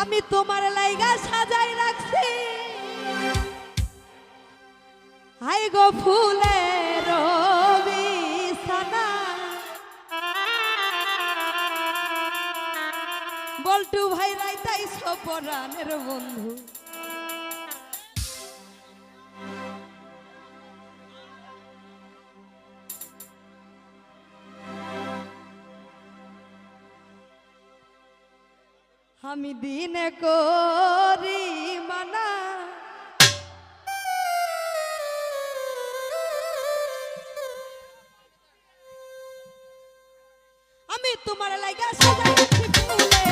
আমি তোমার লাইগা সাজাই রাখছি। হাই গো ফুলের সানা বল্টু ভাই রাইতাই সপরানের বন্ধু। আমি দিনে করি মানা। আমি তোমার লাগা সাজা ফুলে।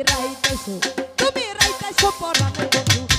তুমি রাইতাইছো তুমি রাইতাইছো পরানে বন্ধু।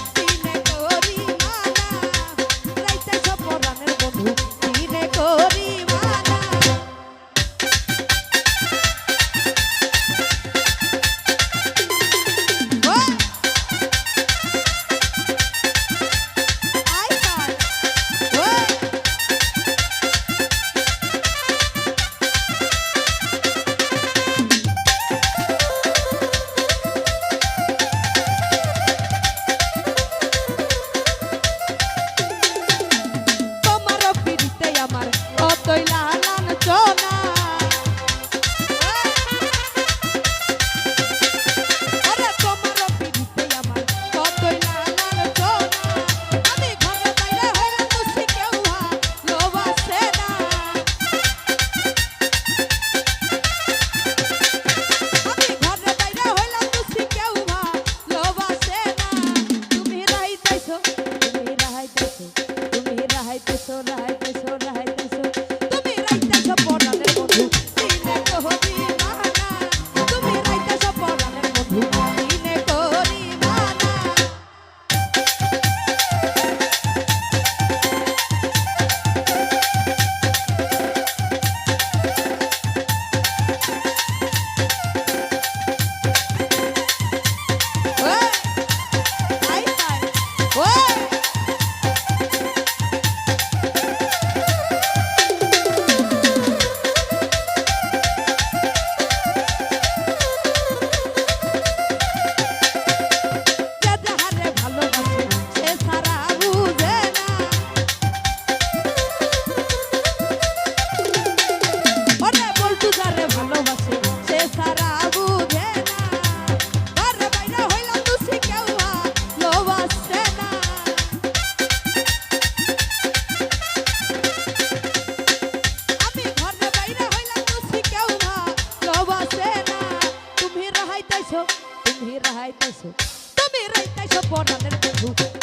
রাইতে সপরানের